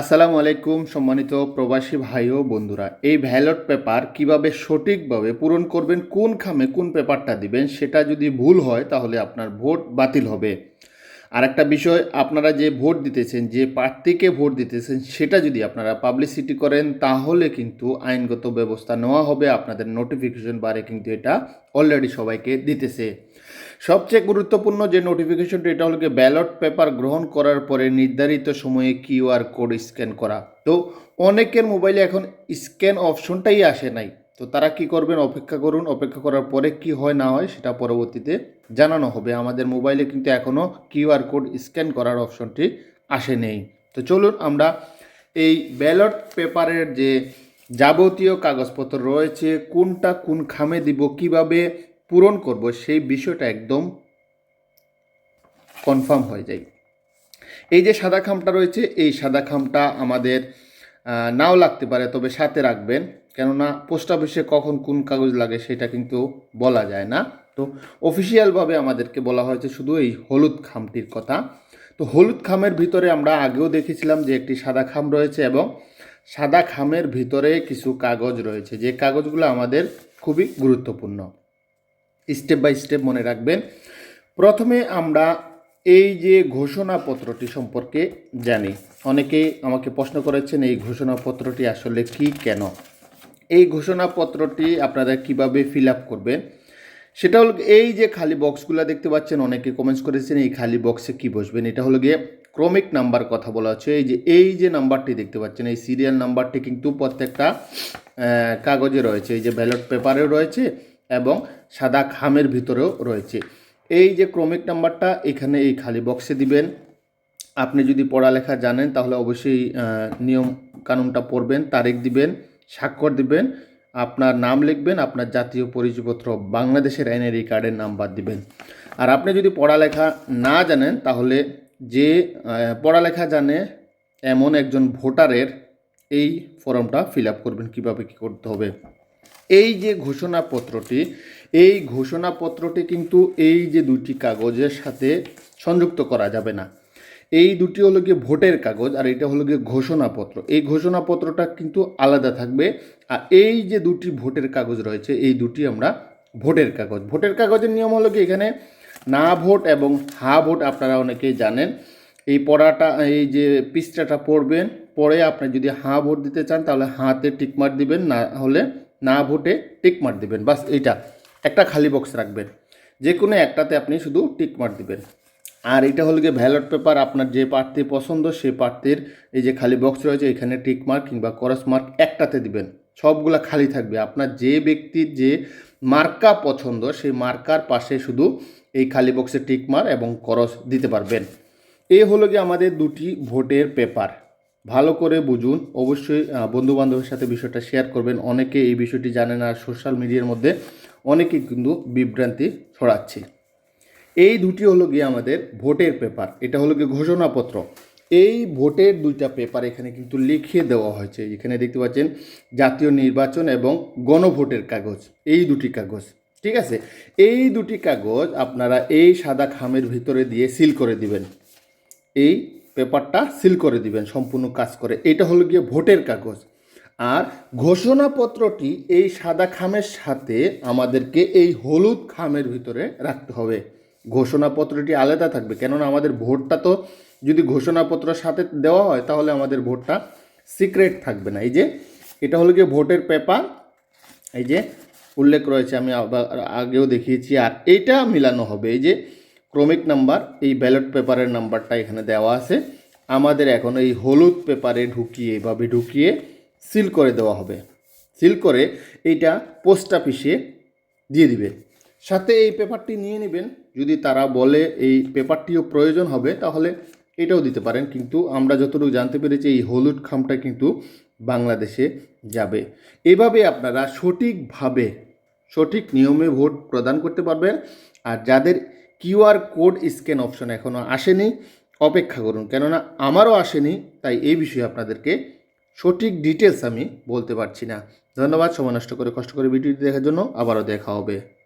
আসসালামু আলাইকুম সম্মানিত প্রবাসী ভাই ও বন্ধুরা। এই ভ্যালট পেপার কীভাবে সঠিকভাবে পূরণ করবেন, কোন খামে কোন পেপারটা দিবেন, সেটা যদি ভুল হয় তাহলে আপনার ভোট বাতিল হবে। আর একটা বিষয়, আপনারা যে ভোট দিতেছেন, যে প্রার্থীকে ভোট দিতেছেন, সেটা যদি আপনারা পাবলিসিটি করেন, তাহলে কিন্তু আইনগত ব্যবস্থা নেওয়া হবে, আপনাদের নোটিফিকেশন বারে কিন্তু এটা অলরেডি সবাইকে দিতেছে। সবচেয়ে গুরুত্বপূর্ণ যে নোটিফিকেশনটা এটা হলো ব্যালট পেপার গ্রহণ করার পরে নির্ধারিত সময়ে কিউআর কোড স্ক্যান করা। তো অনেকের মোবাইলে এখন স্ক্যান অপশনটাই আসে নাই। তো তারা কি করবেন? অপেক্ষা করুন। অপেক্ষা করার পরে কি হয়, না হয় সেটা পরবর্তীতে জানানো হবে। আমাদের মোবাইলে কিন্তু এখনও কিউআর কোড স্ক্যান করার অপশনটি আসে নেই। তো চলুন আমরা এই ব্যালট পেপারের যে যাবতীয় কাগজপত্র রয়েছে, কোনটা কোন খামে দিব, কীভাবে পূরণ করব, সেই বিষয়টা একদম কনফার্ম হয়ে যায়। এই যে সাদা খামটা রয়েছে, এই সাদা খামটা আমাদের নাও লাগতে পারে, তবে সাথে রাখবেন। কেননা পোস্ট অফিসে কখন কোন কাগজ লাগে সেটা কিন্তু বলা যায় না। তো অফিসিয়ালভাবে আমাদেরকে বলা হয়েছে শুধু এই হলুদ খামটির কথা। তো হলুদ খামের ভিতরে আমরা আগেও দেখেছিলাম যে একটি সাদা খাম রয়েছে এবং সাদা খামের ভিতরে কিছু কাগজ রয়েছে। যে কাগজগুলো আমাদের খুবই গুরুত্বপূর্ণ। স্টেপ বাই স্টেপ মনে রাখবেন। প্রথমে আমরা এই যে ঘোষণাপত্রটি সম্পর্কে জানি। অনেকেই আমাকে প্রশ্ন করেছেন, এই ঘোষণাপত্রটি আসলে কি, কেন? এই ঘোষণাপত্রটি আপনারা কীভাবে ফিল আপ করবেন? সেটা হলো এই যে খালি বক্সগুলো দেখতে পাচ্ছেন, অনেকে কমেন্টস করেছেন, এই খালি বক্সে কি বসবেন? এটা হলো গিয়ে ক্রমিক নাম্বার কথা বলা হচ্ছে। এই যে এই যে নাম্বারটি দেখতে পাচ্ছেন, এই সিরিয়াল নাম্বারটি কিন্তু প্রত্যেকটা কাগজে রয়েছে। এই যে ব্যালট পেপারেও রয়েছে এবং সাদা খামের ভিতরেও রয়েছে। এই যে ক্রমিক নাম্বারটা, এখানে এই খালি বক্সে দিবেন। আপনি যদি পড়ালেখা জানেন, তাহলে অবশ্যই নিয়ম কানুনটা পড়বেন, তারিখ দিবেন। স্বাক্ষর দিবেন, আপনার নাম লিখবেন, আপনার জাতীয় পরিচয়পত্র বাংলাদেশের এনআরই কার্ডের নাম্বার দিবেন। আর আপনি যদি পড়ালেখা না জানেন, তাহলে যে পড়ালেখা জানে এমন একজন ভোটারের এই ফর্মটা ফিল আপ করবেন কীভাবে কী করতে হবে। এই যে ঘোষণাপত্রটি, এই ঘোষণাপত্রটি কিন্তু এই যে দুটি কাগজের সাথে সংযুক্ত করা যাবে না। এই দুটি হলো গিয়ে ভোটের কাগজ আর এটা হলো গিয়ে ঘোষণাপত্র। এই ঘোষণাপত্রটা কিন্তু আলাদা থাকবে। আর এই যে দুটি ভোটের কাগজ রয়েছে, এই দুটি আমরা ভোটের কাগজ। ভোটের কাগজের নিয়ম হলো কি এখানে না ভোট এবং হা ভোট আপনারা অনেকেই জানেন। এই পড়াটা, এই যে পৃষ্ঠাটা পড়বেন পরে আপনি যদি হাঁ ভোট দিতে চান তাহলে হাতে টিকমার দিবেন, না হলে না ভোটে টিকমার দিবেন। বাস এইটা। একটা খালি বক্স রাখবেন। যে কোনো একটাতে আপনি শুধু টিকমার দিবেন। আর এটা হলো গিয়ে ব্যালট পেপার আপনার যে প্রার্থী পছন্দ সেই প্রার্থীর এই যে খালি বক্স রয়েছে, এখানে টিক মার্ক কিংবা করস মার্ক একটাতে দিবেন। সবগুলা খালি থাকবে। আপনার যে ব্যক্তির যে মার্কা পছন্দ, সেই মার্কার পাশে শুধু এই খালি বক্সে টিক মার এবং করস দিতে পারবেন। এই হলো গিয়ে আমাদের দুটি ভোটের পেপার ভালো করে বুঝুন। অবশ্যই বন্ধু বান্ধবের সাথে বিষয়টা শেয়ার করবেন। অনেকে এই বিষয়টি জানেন আর সোশ্যাল মিডিয়ার মধ্যে অনেকে কিন্তু বিভ্রান্তি ছড়াচ্ছে। এই দুটি হলো গিয়ে আমাদের ভোটের পেপার। এটা হলো গিয়ে ঘোষণাপত্র। এই ভোটের দুইটা পেপার এখানে কিন্তু লিখিয়ে দেওয়া হয়েছে। এখানে দেখতে পাচ্ছেন জাতীয় নির্বাচন এবং গণভোটের কাগজ। এই দুটি কাগজ, ঠিক আছে? এই দুটি কাগজ আপনারা এই সাদা খামের ভিতরে দিয়ে সিল করে দিবেন। এই পেপারটা সিল করে দিবেন, সম্পূর্ণ কাজ করে। এটা হলো গিয়ে ভোটের কাগজ। আর ঘোষণাপত্রটি এই সাদা খামের সাথে আমাদেরকে এই হলুদ খামের ভিতরে রাখতে হবে। ঘোষণাপত্রটি আলাদা থাকবে। কেননা আমাদের ভোটটা তো যদি ঘোষণাপত্রের সাথে দেওয়া হয়, তাহলে আমাদের ভোটটা সিক্রেট থাকবে না। এই যে, এটা হলো গিয়ে ভোটের পেপার। এই যে, উল্লেখ রয়েছে, আমি আগেও দেখিয়েছি। আর এইটা মিলানো হবে। এই যে, ক্রমিক নাম্বার, এই ব্যালট পেপারের নাম্বারটা এখানে দেওয়া আছে। আমাদের এখন এই হলুদ পেপারে ঢুকিয়ে, এভাবে ঢুকিয়ে সিল করে দেওয়া হবে। সিল করে এইটা পোস্ট অফিসে দিয়ে দিবে। সাথে এই পেপারটি নিয়ে নেবেন। যদি তারা বলে এই পেপারটিও প্রয়োজন হবে, তাহলে এটাও দিতে পারেন। কিন্তু আমরা যতটুকু জানতে পেরেছি, এই হলুদ খামটা কিন্তু বাংলাদেশে যাবে। এভাবে আপনারা সঠিকভাবে, সঠিক নিয়মে ভোট প্রদান করতে পারবেন। আর যাদের কিউআর কোড স্ক্যান অপশন এখনও আসেনি, অপেক্ষা করুন। কেননা আমারও আসেনি, তাই এই বিষয়ে আপনাদেরকে সঠিক ডিটেলস আমি বলতে পারছি না। ধন্যবাদ, সময় নষ্ট করে কষ্ট করে ভিডিওটি দেখার জন্য। আবারও দেখা হবে।